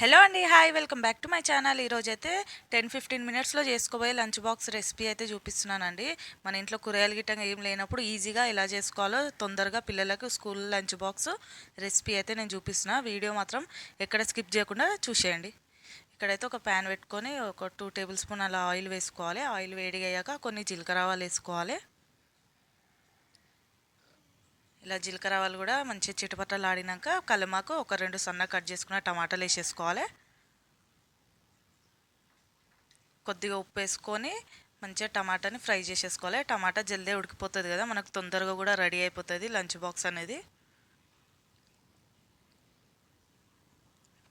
Hello అండి hi welcome back to my channel. ఈరోజు అయితే టెన్ ఫిఫ్టీన్ మినిట్స్లో చేసుకోబోయే లంచ్ బాక్స్ రెసిపీ అయితే చూపిస్తున్నానండి. మన ఇంట్లో కూరగాయలు గిట్టంగా ఏం లేనప్పుడు ఈజీగా ఎలా చేసుకోవాలో తొందరగా పిల్లలకు స్కూల్ లంచ్ బాక్స్ రెసిపీ అయితే నేను చూపిస్తున్నా. వీడియో మాత్రం ఎక్కడ స్కిప్ చేయకుండా చూసేయండి. ఇక్కడైతే ఒక ప్యాన్ పెట్టుకొని ఒక టూ టేబుల్ స్పూన్ అలా ఆయిల్ వేసుకోవాలి. ఆయిల్ వేడిగా అయ్యాక కొన్ని జీలకర్ర ఆవాలు వేసుకోవాలి. ఇలా జీలకర్ర ఆవాలు కూడా మంచిగా చిటపట్టలు ఆడినాక కలమాకు ఒక రెండు సన్న కట్ చేసుకున్న టమాటాలు వేసేసుకోవాలి. కొద్దిగా ఉప్పు వేసుకొని మంచిగా టమాటాని ఫ్రై చేసేసుకోవాలి. టమాటా జల్దీ ఉడికిపోతుంది కదా మనకు తొందరగా కూడా రెడీ అయిపోతుంది లంచ్ బాక్స్ అనేది.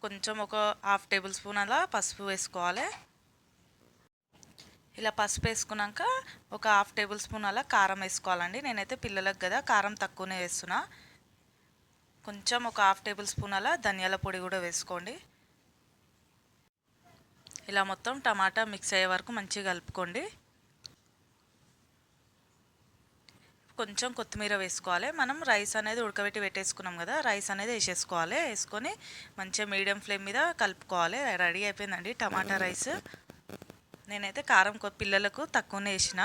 కొంచెం ఒక హాఫ్ టేబుల్ స్పూన్ అలా పసుపు వేసుకోవాలి. ఇలా పసుపు వేసుకున్నాక ఒక హాఫ్ టేబుల్ స్పూన్ అలా కారం వేసుకోవాలండి. నేనైతే పిల్లలకు కదా కారం తక్కువనే వేస్తున్నా. కొంచెం ఒక హాఫ్ టేబుల్ స్పూన్ అలా ధనియాల పొడి కూడా వేసుకోండి. ఇలా మొత్తం టమాటా మిక్స్ అయ్యే వరకు మంచిగా కలుపుకోండి. కొంచెం కొత్తిమీర వేసుకోవాలి. మనం రైస్ అనేది ఉడకబెట్టి పెట్టేసుకున్నాం కదా రైస్ అనేది వేసేసుకోవాలి. వేసుకొని మంచిగా మీడియం ఫ్లేమ్ మీద కలుపుకోవాలి. రెడీ అయిపోయిందండి టమాటా రైస్. నేనైతే కారం పిల్లలకు తక్కువనే వేసిన.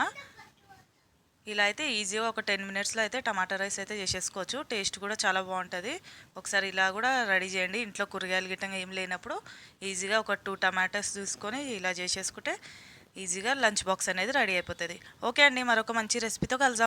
ఇలా అయితే ఈజీగా ఒక టెన్ మినిట్స్లో అయితే టమాటా రైస్ అయితే చేసేసుకోవచ్చు. టేస్ట్ కూడా చాలా బాగుంటుంది. ఒకసారి ఇలా కూడా రెడీ చేయండి. ఇంట్లో కూరగాయలు గిట్టంగా ఏం లేనప్పుడు ఈజీగా ఒక టూ టమాటాస్ తీసుకొని ఇలా చేసేసుకుంటే ఈజీగా లంచ్ బాక్స్ అనేది రెడీ అయిపోతుంది. ఓకే అండి మరొక మంచి రెసిపీతో కలుద్దాం.